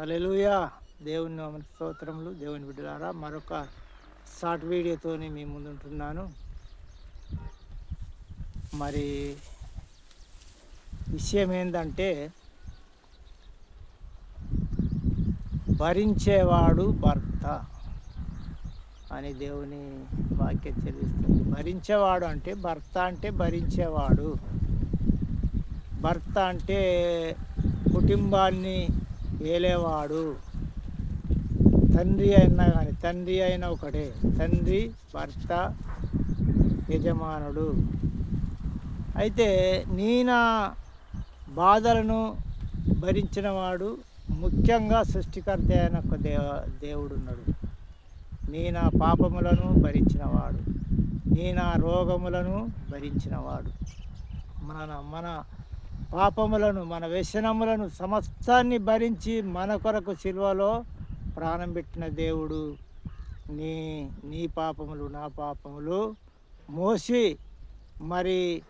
హల్లెలూయా. దేవుని నామమునకు స్తోత్రములు. దేవుని బిడ్డలారా మరొక షార్ట్ వీడియోతోని మీ ముందుంటున్నాను. మరి విషయం ఏంటంటే భరించేవాడు భర్త అని దేవుని వాక్యం తెలుస్తుంది భరించేవాడు అంటే భర్త అంటే భరించేవాడు. భర్త అంటే కుటుంబాన్ని ఏలేవాడు. తండ్రి అయినా కానీ తండ్రి అయిన ఒకటే. తండ్రి భర్త యజమానుడు. అయితే నీనా బాధలను భరించినవాడు ముఖ్యంగా సృష్టికర్త అయిన ఒక దేవ దేవుడు ఉన్నాడు నీ నా పాపములను భరించినవాడు. నీ నా రోగములను భరించినవాడు. మన మన పాపములను మన వ్యసనములను సమస్తాన్ని భరించి మన కొరకు శిల్వలో ప్రాణం పెట్టిన దేవుడు. నీ నీ పాపములు నా పాపములు మోసి మరి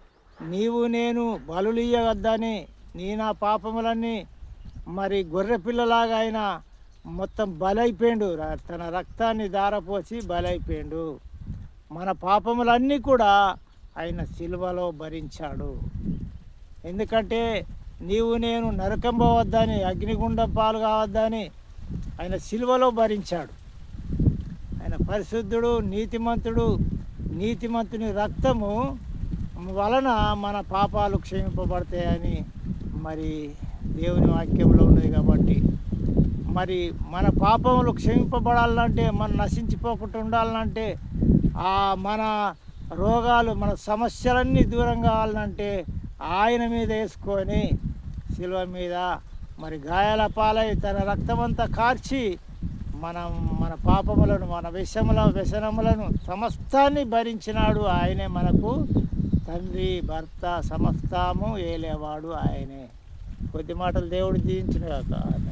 నీవు నేను బలులు ఇయ్యవద్దని నీ నా పాపములన్నీ మరి గొర్రె పిల్లలాగా ఆయన మొత్తం బలైపోయిండు. తన రక్తాన్ని దారపోసి బలైపోయిండు. మన పాపములన్నీ కూడా ఆయన సిలువలో భరించాడు. ఎందుకంటే నీవు నేను నరకం పోవద్దని అగ్నిగుండం పాలు కావద్దని ఆయన సిలువలో భరించాడు. ఆయన పరిశుద్ధుడు నీతిమంతుడు నీతిమంతుని రక్తము వలన మన పాపాలు క్షమింపబడతాయని మరి దేవుని వాక్యంలో ఉన్నది కాబట్టి. మరి మన పాపములు క్షమింపబడాలంటే మనం నశించిపోకుండా ఉండాలంటే ఆ మన రోగాలు మన సమస్యలన్నీ దూరం కావాలంటే ఆయన మీద వేసుకొని శిలువ మీద మరి గాయాల పాలై తన రక్తమంతా కార్చి మనం మన పాపములను మన విషముల వ్యసనములను సమస్తాన్ని భరించినాడు ఆయనే మనకు. తండ్రి భర్త సమస్తము ఏలేవాడు ఆయనే. కొద్ది మాటలు దేవుడు జీవించిన కాక